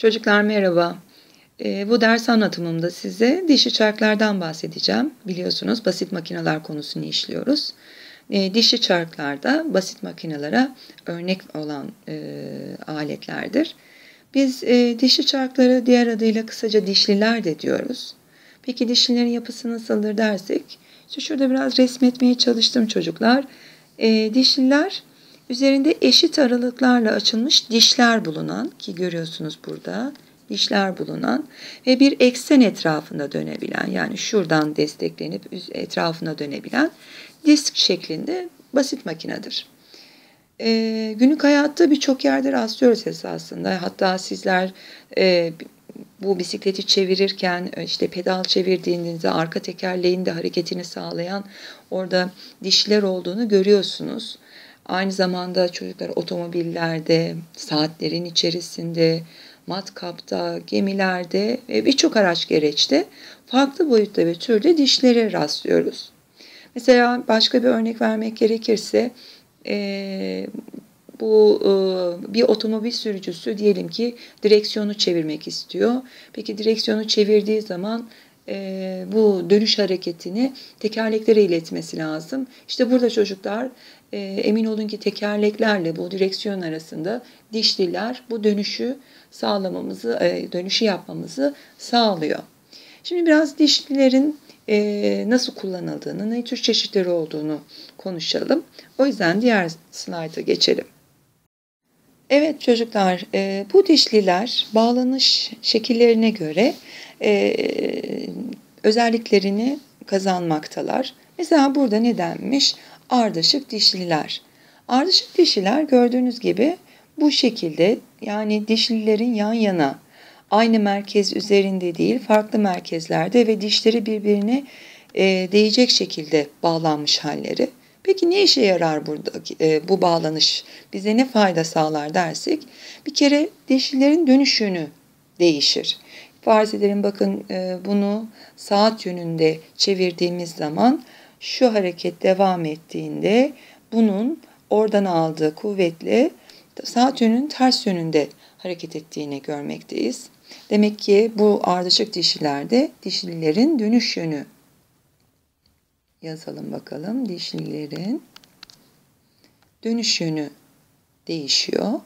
Çocuklar merhaba. E, bu ders anlatımımda size dişi çarklardan bahsedeceğim. Biliyorsunuz basit makineler konusunu işliyoruz. E, dişi çarklarda basit makinelere örnek olan e, aletlerdir. Biz e, dişi çarkları diğer adıyla kısaca dişliler de diyoruz. Peki dişlilerin yapısı nasıldır dersek, işte şurada biraz resmetmeye çalıştım çocuklar. E, dişliler Üzerinde eşit aralıklarla açılmış dişler bulunan ki görüyorsunuz burada dişler bulunan ve bir eksen etrafında dönebilen yani şuradan desteklenip etrafına dönebilen disk şeklinde basit makinedir. Ee, günlük hayatta birçok yerde rastlıyoruz esasında. Hatta sizler e, bu bisikleti çevirirken işte pedal çevirdiğinizde arka tekerleğin de hareketini sağlayan orada dişler olduğunu görüyorsunuz. Aynı zamanda çocuklar otomobillerde, saatlerin içerisinde, matkapta, gemilerde ve birçok araç gereçte farklı boyutta ve türde dişlere rastlıyoruz. Mesela başka bir örnek vermek gerekirse e, bu e, bir otomobil sürücüsü diyelim ki direksiyonu çevirmek istiyor. Peki direksiyonu çevirdiği zaman e, bu dönüş hareketini tekerleklere iletmesi lazım. İşte burada çocuklar e, emin olun ki tekerleklerle bu direksiyon arasında dişliler bu dönüşü sağlamamızı, e, dönüşü yapmamızı sağlıyor. Şimdi biraz dişlilerin e, nasıl kullanıldığını, ne tür çeşitleri olduğunu konuşalım. O yüzden diğer slayta geçelim. Evet çocuklar, e, bu dişliler bağlanış şekillerine göre e, özelliklerini kazanmaktalar. Mesela burada ne denmiş? Ardışık dişliler. Ardışık dişliler gördüğünüz gibi bu şekilde yani dişlilerin yan yana aynı merkez üzerinde değil farklı merkezlerde ve dişleri birbirine e, değecek şekilde bağlanmış halleri. Peki ne işe yarar burada e, bu bağlanış? Bize ne fayda sağlar dersek bir kere dişlilerin dönüş yönü değişir. Farz edelim bakın e, bunu saat yönünde çevirdiğimiz zaman şu hareket devam ettiğinde bunun oradan aldığı kuvvetle saat yönünün ters yönünde hareket ettiğini görmekteyiz. Demek ki bu ardışık dişilerde dişlilerin dönüş yönü yazalım bakalım. Dişlilerin dönüş yönü değişiyor.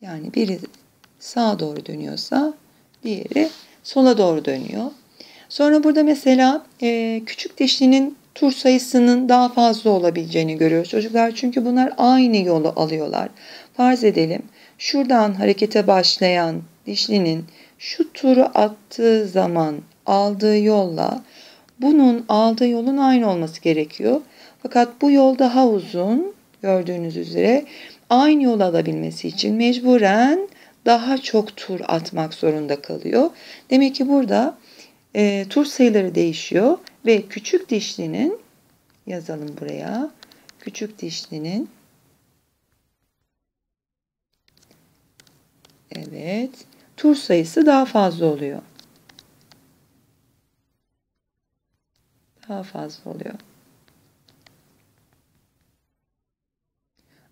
Yani biri sağa doğru dönüyorsa diğeri sola doğru dönüyor. Sonra burada mesela e, küçük dişlinin tur sayısının daha fazla olabileceğini görüyoruz çocuklar. Çünkü bunlar aynı yolu alıyorlar. Farz edelim şuradan harekete başlayan dişlinin şu turu attığı zaman aldığı yolla bunun aldığı yolun aynı olması gerekiyor. Fakat bu yol daha uzun gördüğünüz üzere aynı yol alabilmesi için mecburen daha çok tur atmak zorunda kalıyor. Demek ki burada e, tur sayıları değişiyor ve küçük dişlinin yazalım buraya. Küçük dişlinin evet tur sayısı daha fazla oluyor. Daha fazla oluyor.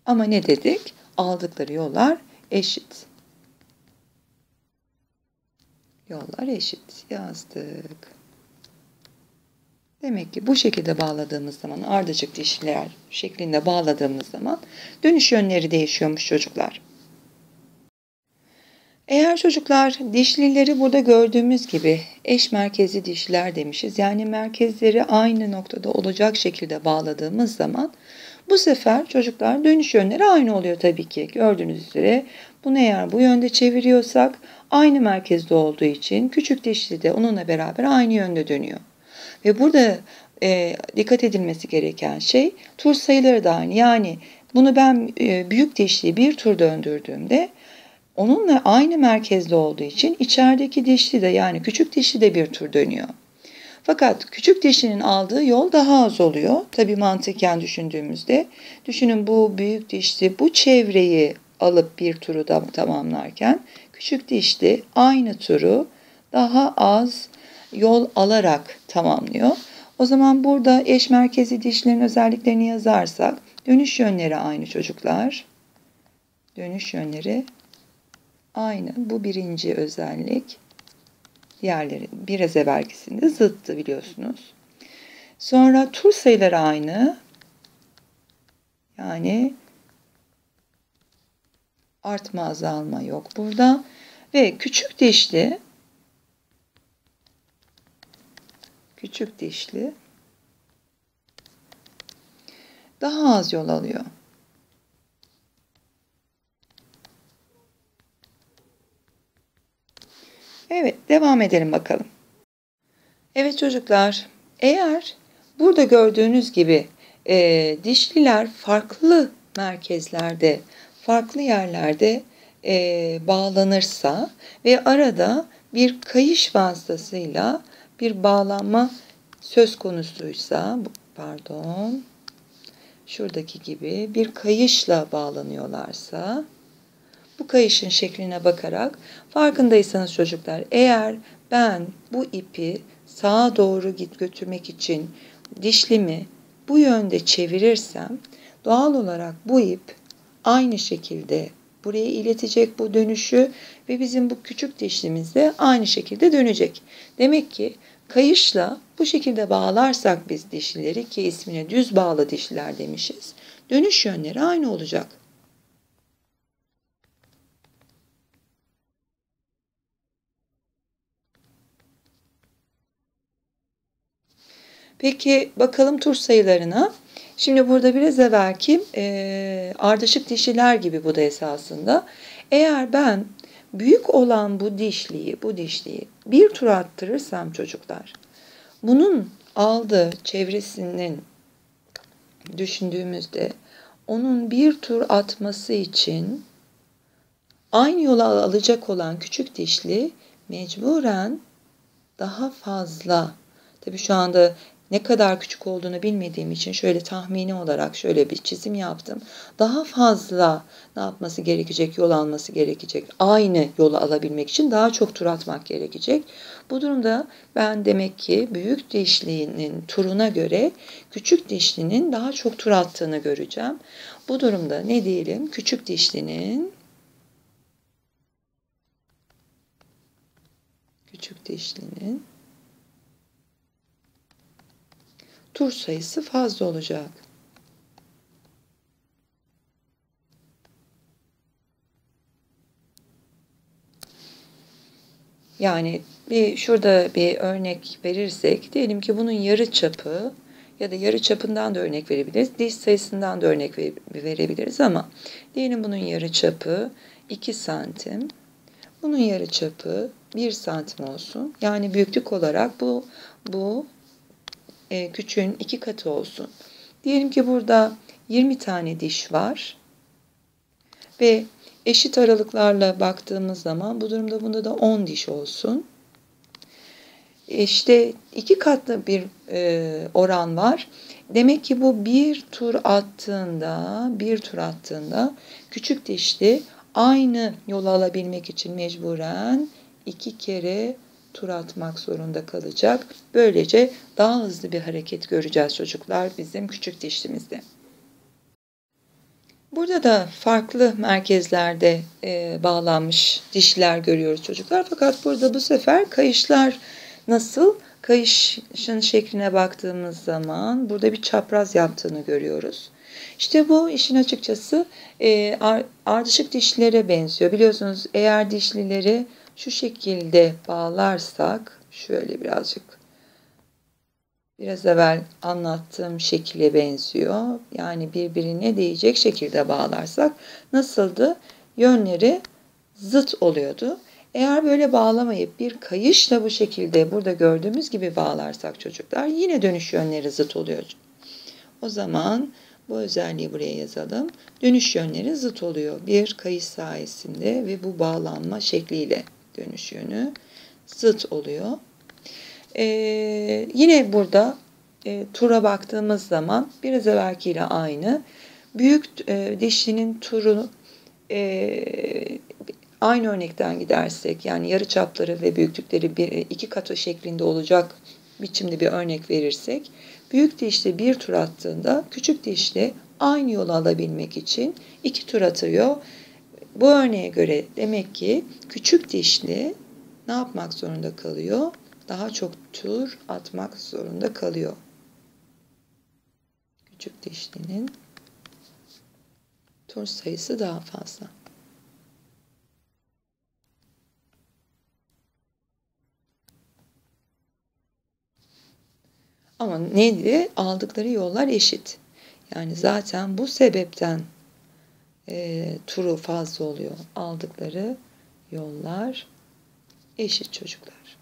Ama ne dedik? Aldıkları yollar eşit. Yollar eşit yazdık. Demek ki bu şekilde bağladığımız zaman ardışık dişler şeklinde bağladığımız zaman dönüş yönleri değişiyormuş çocuklar. Eğer çocuklar dişlileri burada gördüğümüz gibi eş merkezli dişler demişiz. Yani merkezleri aynı noktada olacak şekilde bağladığımız zaman bu sefer çocuklar dönüş yönleri aynı oluyor tabii ki. Gördüğünüz üzere bunu eğer bu yönde çeviriyorsak aynı merkezde olduğu için küçük dişli de onunla beraber aynı yönde dönüyor. Ve burada e, dikkat edilmesi gereken şey tur sayıları da aynı. Yani bunu ben e, büyük dişli bir tur döndürdüğümde onunla aynı merkezde olduğu için içerideki dişli de yani küçük dişli de bir tur dönüyor. Fakat küçük dişinin aldığı yol daha az oluyor. Tabii mantıken düşündüğümüzde. Düşünün bu büyük dişli bu çevreyi alıp bir turu da tamamlarken küçük dişli aynı turu daha az yol alarak tamamlıyor. O zaman burada eş merkezi dişlerin özelliklerini yazarsak dönüş yönleri aynı çocuklar. dönüş yönleri aynı. Bu birinci özellik. Diğerleri biraz evvelkisinde zıttı biliyorsunuz. Sonra tur sayıları aynı. Yani artma azalma yok burada. Ve küçük dişli küçük dişli daha az yol alıyor. Evet, devam edelim bakalım. Evet çocuklar, eğer burada gördüğünüz gibi e, dişliler farklı merkezlerde, farklı yerlerde e, bağlanırsa ve arada bir kayış vasıtasıyla bir bağlanma söz konusuysa, pardon, şuradaki gibi bir kayışla bağlanıyorlarsa, bu kayışın şekline bakarak farkındaysanız çocuklar eğer ben bu ipi sağa doğru git götürmek için dişlimi bu yönde çevirirsem doğal olarak bu ip aynı şekilde buraya iletecek bu dönüşü ve bizim bu küçük dişlimiz de aynı şekilde dönecek. Demek ki kayışla bu şekilde bağlarsak biz dişlileri ki ismine düz bağlı dişliler demişiz. Dönüş yönleri aynı olacak. Peki bakalım tur sayılarına. Şimdi burada biraz evvelki e, ardışık dişiler gibi bu da esasında. Eğer ben büyük olan bu dişliyi, bu dişliyi bir tur attırırsam çocuklar, bunun aldığı çevresinin düşündüğümüzde onun bir tur atması için aynı yola alacak olan küçük dişli mecburen daha fazla Tabii şu anda ne kadar küçük olduğunu bilmediğim için şöyle tahmini olarak şöyle bir çizim yaptım. Daha fazla ne yapması gerekecek, yol alması gerekecek. Aynı yolu alabilmek için daha çok tur atmak gerekecek. Bu durumda ben demek ki büyük dişlinin turuna göre küçük dişlinin daha çok tur attığını göreceğim. Bu durumda ne diyelim? Küçük dişlinin küçük dişlinin tur sayısı fazla olacak. Yani bir şurada bir örnek verirsek diyelim ki bunun yarı çapı ya da yarı çapından da örnek verebiliriz. Diş sayısından da örnek verebiliriz ama diyelim bunun yarı çapı 2 santim. Bunun yarı çapı 1 santim olsun. Yani büyüklük olarak bu bu e, küçüğün iki katı olsun. Diyelim ki burada 20 tane diş var ve eşit aralıklarla baktığımız zaman bu durumda bunda da 10 diş olsun. İşte iki katlı bir e, oran var. Demek ki bu bir tur attığında, bir tur attığında küçük dişli aynı yolu alabilmek için mecburen iki kere tur atmak zorunda kalacak. Böylece daha hızlı bir hareket göreceğiz çocuklar bizim küçük dişlimizde. Burada da farklı merkezlerde e, bağlanmış dişler görüyoruz çocuklar. Fakat burada bu sefer kayışlar nasıl? Kayışın şekline baktığımız zaman burada bir çapraz yaptığını görüyoruz. İşte bu işin açıkçası e, ardışık dişlere benziyor. Biliyorsunuz eğer dişlileri şu şekilde bağlarsak şöyle birazcık biraz evvel anlattığım şekile benziyor. Yani birbirine değecek şekilde bağlarsak nasıldı? Yönleri zıt oluyordu. Eğer böyle bağlamayıp bir kayışla bu şekilde burada gördüğümüz gibi bağlarsak çocuklar yine dönüş yönleri zıt oluyor. O zaman bu özelliği buraya yazalım. Dönüş yönleri zıt oluyor. Bir kayış sayesinde ve bu bağlanma şekliyle dönüş yönü zıt oluyor. Ee, yine burada e, tura baktığımız zaman biraz evvelkiyle aynı. Büyük e, dişlinin turu e, aynı örnekten gidersek yani yarı çapları ve büyüklükleri bir, iki katı şeklinde olacak biçimde bir örnek verirsek büyük dişli bir tur attığında küçük dişli aynı yolu alabilmek için iki tur atıyor bu örneğe göre demek ki küçük dişli ne yapmak zorunda kalıyor? Daha çok tur atmak zorunda kalıyor. Küçük dişlinin tur sayısı daha fazla. Ama neydi? Aldıkları yollar eşit. Yani zaten bu sebepten e, turu fazla oluyor. Aldıkları yollar eşit çocuklar.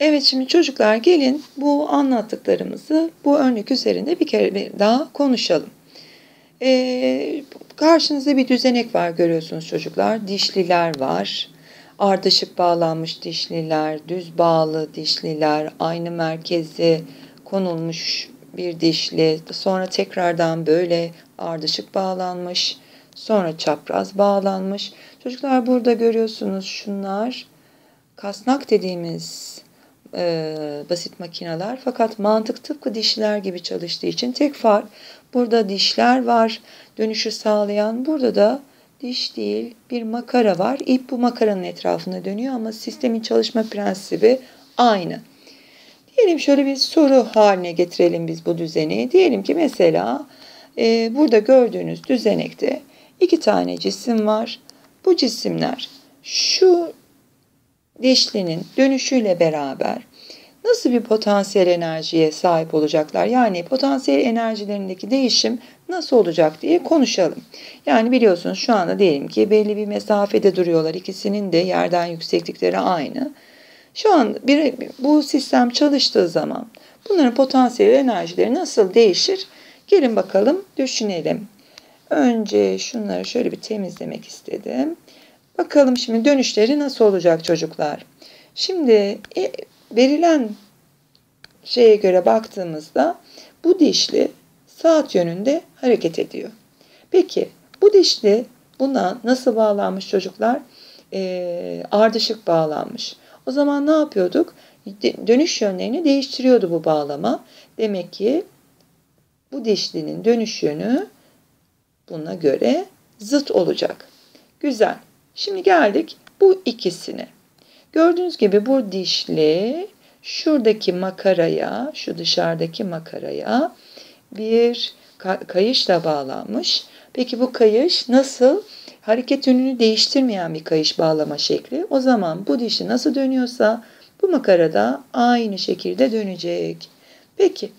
Evet şimdi çocuklar gelin bu anlattıklarımızı bu örnek üzerinde bir kere daha konuşalım. Ee, karşınızda bir düzenek var görüyorsunuz çocuklar. Dişliler var. Ardışık bağlanmış dişliler, düz bağlı dişliler, aynı merkeze konulmuş bir dişli, sonra tekrardan böyle ardışık bağlanmış, sonra çapraz bağlanmış. Çocuklar burada görüyorsunuz şunlar kasnak dediğimiz e, basit makineler fakat mantık tıpkı dişler gibi çalıştığı için tek fark burada dişler var dönüşü sağlayan burada da diş değil bir makara var. İp bu makaranın etrafında dönüyor ama sistemin çalışma prensibi aynı. Diyelim şöyle bir soru haline getirelim biz bu düzeni. Diyelim ki mesela e, burada gördüğünüz düzenekte iki tane cisim var. Bu cisimler şu dişlinin dönüşüyle beraber nasıl bir potansiyel enerjiye sahip olacaklar? Yani potansiyel enerjilerindeki değişim nasıl olacak diye konuşalım. Yani biliyorsunuz şu anda diyelim ki belli bir mesafede duruyorlar. İkisinin de yerden yükseklikleri aynı. Şu an bir, bu sistem çalıştığı zaman bunların potansiyel enerjileri nasıl değişir? Gelin bakalım düşünelim. Önce şunları şöyle bir temizlemek istedim. Bakalım şimdi dönüşleri nasıl olacak çocuklar? Şimdi e, verilen şeye göre baktığımızda bu dişli saat yönünde hareket ediyor. Peki bu dişli buna nasıl bağlanmış çocuklar? E, ardışık bağlanmış. O zaman ne yapıyorduk? Dönüş yönlerini değiştiriyordu bu bağlama. Demek ki bu dişlinin dönüş yönü buna göre zıt olacak. Güzel. Şimdi geldik bu ikisine. Gördüğünüz gibi bu dişli şuradaki makaraya, şu dışarıdaki makaraya bir kayışla bağlanmış. Peki bu kayış nasıl? Hareket yönünü değiştirmeyen bir kayış bağlama şekli. O zaman bu dişli nasıl dönüyorsa bu makara da aynı şekilde dönecek. Peki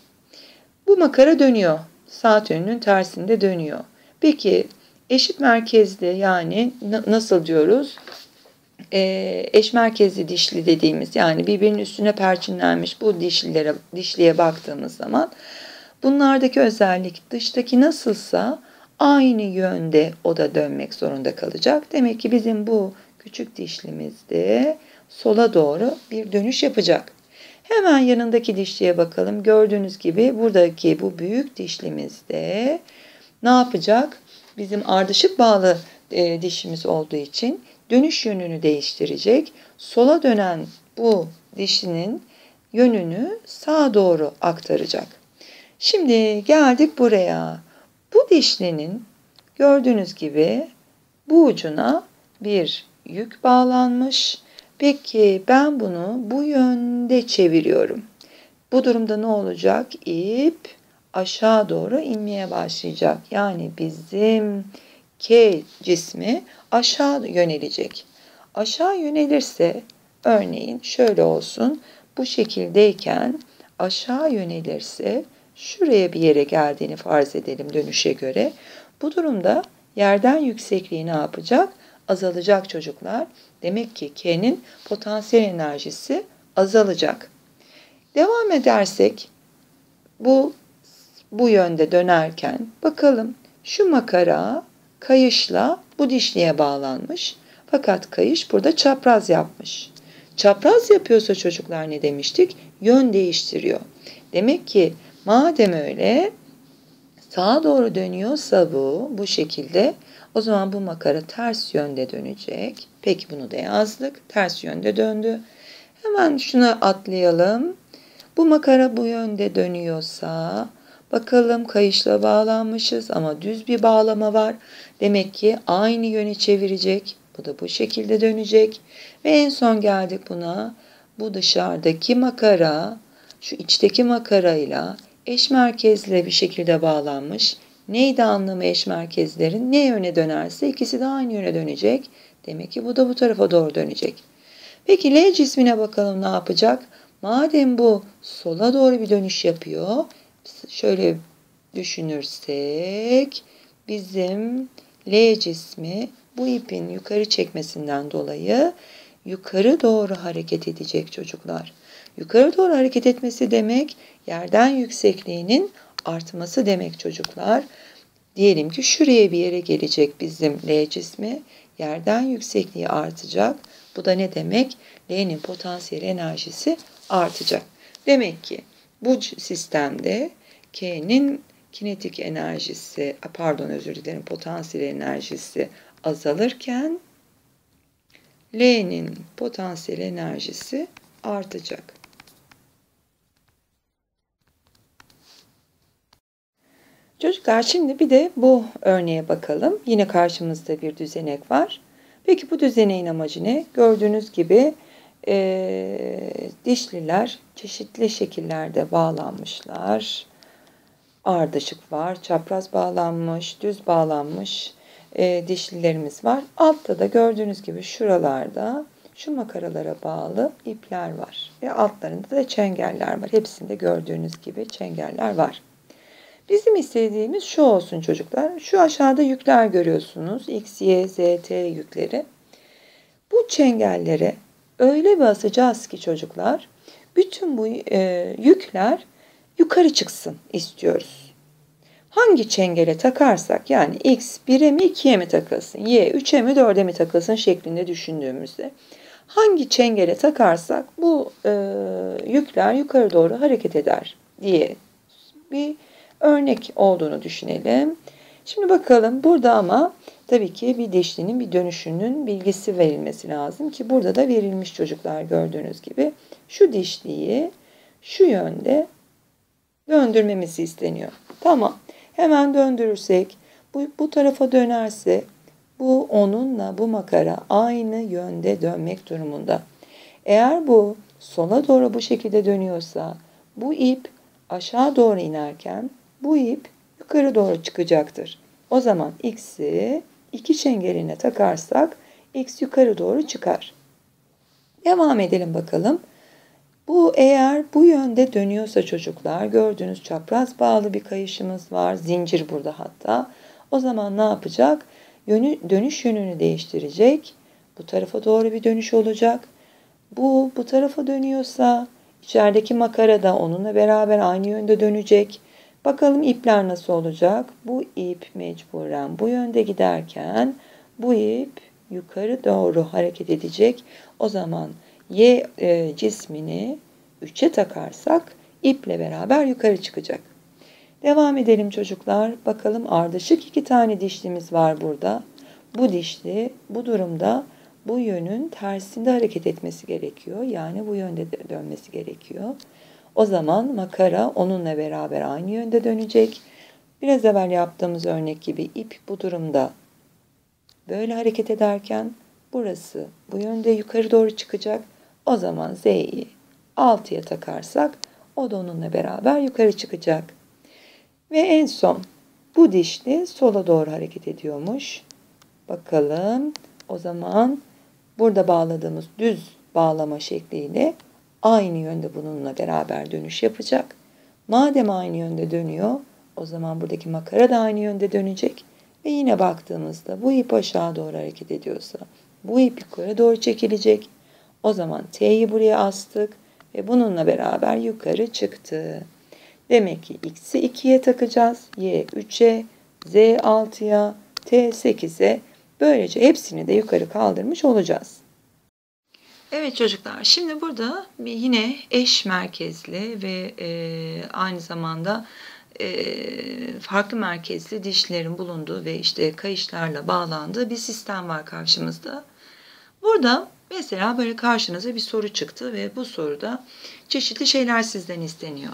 bu makara dönüyor. Saat yönünün tersinde dönüyor. Peki eşit merkezli yani nasıl diyoruz? e, eş merkezli dişli dediğimiz yani birbirinin üstüne perçinlenmiş bu dişlilere dişliye baktığımız zaman bunlardaki özellik dıştaki nasılsa aynı yönde o da dönmek zorunda kalacak. Demek ki bizim bu küçük dişlimizde sola doğru bir dönüş yapacak. Hemen yanındaki dişliye bakalım. Gördüğünüz gibi buradaki bu büyük dişlimizde ne yapacak? Bizim ardışık bağlı e, dişimiz olduğu için dönüş yönünü değiştirecek. Sola dönen bu dişinin yönünü sağa doğru aktaracak. Şimdi geldik buraya. Bu dişlinin gördüğünüz gibi bu ucuna bir yük bağlanmış. Peki ben bunu bu yönde çeviriyorum. Bu durumda ne olacak? İp aşağı doğru inmeye başlayacak. Yani bizim K cismi aşağı yönelecek. Aşağı yönelirse örneğin şöyle olsun. Bu şekildeyken aşağı yönelirse şuraya bir yere geldiğini farz edelim dönüşe göre. Bu durumda yerden yüksekliği ne yapacak? Azalacak çocuklar. Demek ki K'nin potansiyel enerjisi azalacak. Devam edersek bu bu yönde dönerken bakalım şu makara kayışla bu dişliye bağlanmış. Fakat kayış burada çapraz yapmış. Çapraz yapıyorsa çocuklar ne demiştik? Yön değiştiriyor. Demek ki madem öyle sağa doğru dönüyorsa bu bu şekilde o zaman bu makara ters yönde dönecek. Peki bunu da yazdık. Ters yönde döndü. Hemen şuna atlayalım. Bu makara bu yönde dönüyorsa Bakalım kayışla bağlanmışız ama düz bir bağlama var. Demek ki aynı yöne çevirecek. Bu da bu şekilde dönecek. Ve en son geldik buna. Bu dışarıdaki makara şu içteki makarayla eş merkezle bir şekilde bağlanmış. Neydi anlamı eş merkezlerin? Ne yöne dönerse ikisi de aynı yöne dönecek. Demek ki bu da bu tarafa doğru dönecek. Peki L cismine bakalım ne yapacak? Madem bu sola doğru bir dönüş yapıyor. Şöyle düşünürsek bizim L cismi bu ipin yukarı çekmesinden dolayı yukarı doğru hareket edecek çocuklar. Yukarı doğru hareket etmesi demek yerden yüksekliğinin artması demek çocuklar. Diyelim ki şuraya bir yere gelecek bizim L cismi. Yerden yüksekliği artacak. Bu da ne demek? L'nin potansiyel enerjisi artacak. Demek ki bu sistemde K'nin kinetik enerjisi, pardon özür dilerim potansiyel enerjisi azalırken L'nin potansiyel enerjisi artacak. Çocuklar şimdi bir de bu örneğe bakalım. Yine karşımızda bir düzenek var. Peki bu düzeneğin amacı ne? Gördüğünüz gibi e, dişliler çeşitli şekillerde bağlanmışlar. Ardışık var, çapraz bağlanmış, düz bağlanmış e, dişlilerimiz var. Altta da gördüğünüz gibi şuralarda şu makaralara bağlı ipler var. Ve altlarında da çengeller var. Hepsinde gördüğünüz gibi çengeller var. Bizim istediğimiz şu olsun çocuklar. Şu aşağıda yükler görüyorsunuz. X, Y, Z, T yükleri. Bu çengellere öyle bir asacağız ki çocuklar bütün bu e, yükler yukarı çıksın istiyoruz. Hangi çengele takarsak yani X 1'e mi 2'ye mi takılsın, Y 3'e mi 4'e mi takılsın şeklinde düşündüğümüzde hangi çengele takarsak bu e, yükler yukarı doğru hareket eder diye bir örnek olduğunu düşünelim. Şimdi bakalım burada ama tabii ki bir dişlinin bir dönüşünün bilgisi verilmesi lazım ki burada da verilmiş çocuklar gördüğünüz gibi şu dişliyi şu yönde döndürmemizi isteniyor. Tamam. Hemen döndürürsek bu, bu tarafa dönerse bu onunla bu makara aynı yönde dönmek durumunda. Eğer bu sola doğru bu şekilde dönüyorsa bu ip aşağı doğru inerken bu ip yukarı doğru çıkacaktır. O zaman x'i iki çengeline takarsak x yukarı doğru çıkar. Devam edelim bakalım. Bu eğer bu yönde dönüyorsa çocuklar gördüğünüz çapraz bağlı bir kayışımız var. Zincir burada hatta. O zaman ne yapacak? Yönü, dönüş yönünü değiştirecek. Bu tarafa doğru bir dönüş olacak. Bu bu tarafa dönüyorsa içerideki makara da onunla beraber aynı yönde dönecek. Bakalım ipler nasıl olacak? Bu ip mecburen bu yönde giderken bu ip yukarı doğru hareket edecek. O zaman Y e, cismini 3'e takarsak iple beraber yukarı çıkacak. Devam edelim çocuklar. Bakalım ardışık iki tane dişlimiz var burada. Bu dişli bu durumda bu yönün tersinde hareket etmesi gerekiyor. Yani bu yönde dönmesi gerekiyor. O zaman makara onunla beraber aynı yönde dönecek. Biraz evvel yaptığımız örnek gibi ip bu durumda böyle hareket ederken burası bu yönde yukarı doğru çıkacak. O zaman Z'yi 6'ya takarsak o da onunla beraber yukarı çıkacak. Ve en son bu dişli sola doğru hareket ediyormuş. Bakalım o zaman burada bağladığımız düz bağlama şekliyle aynı yönde bununla beraber dönüş yapacak. Madem aynı yönde dönüyor o zaman buradaki makara da aynı yönde dönecek. Ve yine baktığımızda bu ip aşağı doğru hareket ediyorsa bu ip yukarı doğru çekilecek. O zaman T'yi buraya astık ve bununla beraber yukarı çıktı. Demek ki X'i 2'ye takacağız. Y 3'e, Z 6'ya, T 8'e. Böylece hepsini de yukarı kaldırmış olacağız. Evet çocuklar şimdi burada yine eş merkezli ve e, aynı zamanda e, farklı merkezli dişlerin bulunduğu ve işte kayışlarla bağlandığı bir sistem var karşımızda. Burada mesela böyle karşınıza bir soru çıktı ve bu soruda çeşitli şeyler sizden isteniyor.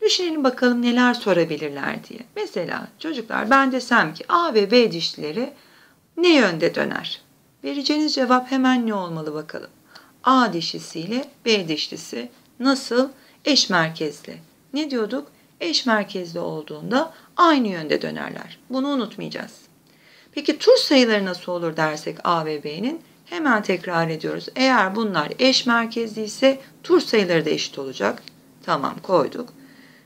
Düşünelim bakalım neler sorabilirler diye. Mesela çocuklar ben desem ki A ve B dişleri ne yönde döner? Vereceğiniz cevap hemen ne olmalı bakalım. A dişlisiyle B dişlisi nasıl eş merkezli? Ne diyorduk? Eş merkezli olduğunda aynı yönde dönerler. Bunu unutmayacağız. Peki tur sayıları nasıl olur dersek A ve B'nin? Hemen tekrar ediyoruz. Eğer bunlar eş merkezli ise tur sayıları da eşit olacak. Tamam koyduk.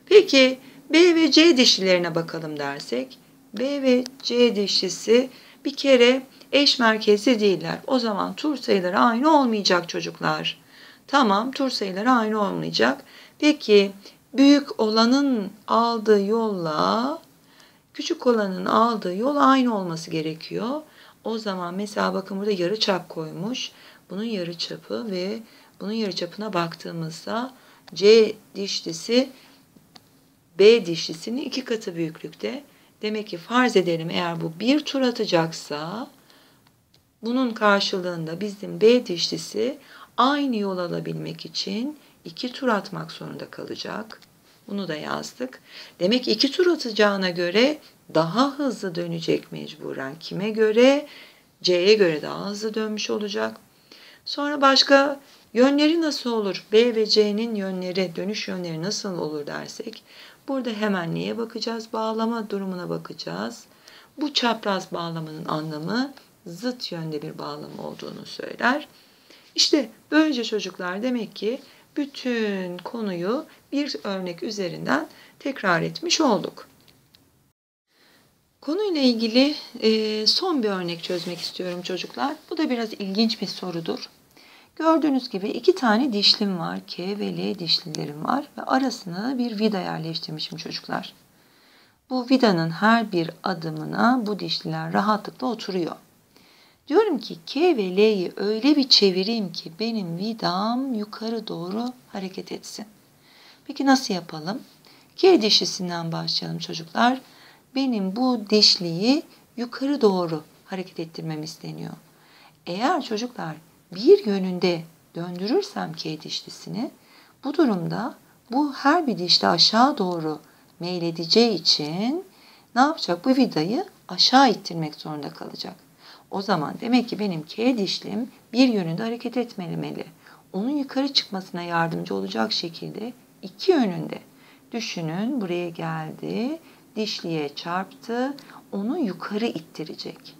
Peki B ve C dişlilerine bakalım dersek. B ve C dişlisi bir kere eş merkezli değiller. O zaman tur sayıları aynı olmayacak çocuklar. Tamam tur sayıları aynı olmayacak. Peki büyük olanın aldığı yolla küçük olanın aldığı yol aynı olması gerekiyor. O zaman mesela bakın burada yarı çap koymuş. Bunun yarı çapı ve bunun yarı çapına baktığımızda C dişlisi B dişlisinin iki katı büyüklükte. Demek ki farz edelim eğer bu bir tur atacaksa bunun karşılığında bizim B dişlisi aynı yol alabilmek için iki tur atmak zorunda kalacak. Bunu da yazdık. Demek ki iki tur atacağına göre daha hızlı dönecek mecburen. Kime göre? C'ye göre daha hızlı dönmüş olacak. Sonra başka yönleri nasıl olur? B ve C'nin yönleri, dönüş yönleri nasıl olur dersek Burada hemen neye bakacağız? Bağlama durumuna bakacağız. Bu çapraz bağlamanın anlamı zıt yönde bir bağlama olduğunu söyler. İşte böylece çocuklar demek ki bütün konuyu bir örnek üzerinden tekrar etmiş olduk. Konuyla ilgili son bir örnek çözmek istiyorum çocuklar. Bu da biraz ilginç bir sorudur. Gördüğünüz gibi iki tane dişlim var. K ve L dişlilerim var. Ve arasına bir vida yerleştirmişim çocuklar. Bu vidanın her bir adımına bu dişliler rahatlıkla oturuyor. Diyorum ki K ve L'yi öyle bir çevireyim ki benim vidam yukarı doğru hareket etsin. Peki nasıl yapalım? K dişlisinden başlayalım çocuklar. Benim bu dişliyi yukarı doğru hareket ettirmem isteniyor. Eğer çocuklar bir yönünde döndürürsem K dişlisini bu durumda bu her bir dişli aşağı doğru meyledeceği için ne yapacak? Bu vidayı aşağı ittirmek zorunda kalacak. O zaman demek ki benim K dişlim bir yönünde hareket etmeli. Onun yukarı çıkmasına yardımcı olacak şekilde iki yönünde. Düşünün buraya geldi, dişliye çarptı, onu yukarı ittirecek.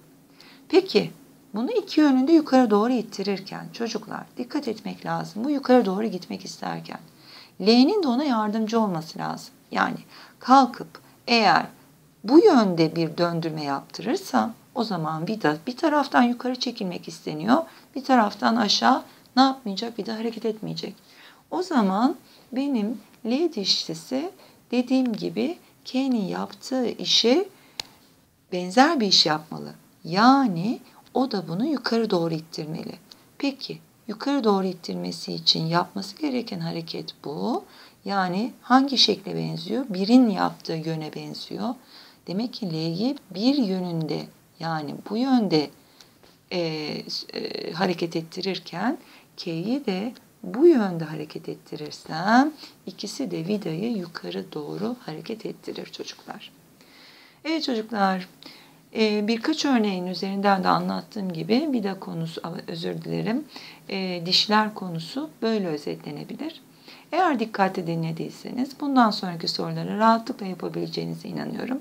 Peki bunu iki yönünde yukarı doğru ittirirken çocuklar dikkat etmek lazım. Bu yukarı doğru gitmek isterken L'nin de ona yardımcı olması lazım. Yani kalkıp eğer bu yönde bir döndürme yaptırırsam o zaman vida bir taraftan yukarı çekilmek isteniyor. Bir taraftan aşağı ne yapmayacak? Vida hareket etmeyecek. O zaman benim L dişlisi dediğim gibi K'nin yaptığı işe benzer bir iş yapmalı. Yani o da bunu yukarı doğru ittirmeli. Peki yukarı doğru ittirmesi için yapması gereken hareket bu. Yani hangi şekle benziyor? Birin yaptığı yöne benziyor. Demek ki L'yi bir yönünde yani bu yönde e, e, hareket ettirirken K'yi de bu yönde hareket ettirirsem ikisi de vidayı yukarı doğru hareket ettirir çocuklar. Evet çocuklar e, birkaç örneğin üzerinden de anlattığım gibi vida konusu, özür dilerim, e, dişler konusu böyle özetlenebilir. Eğer dikkatli dinlediyseniz bundan sonraki soruları rahatlıkla yapabileceğinize inanıyorum.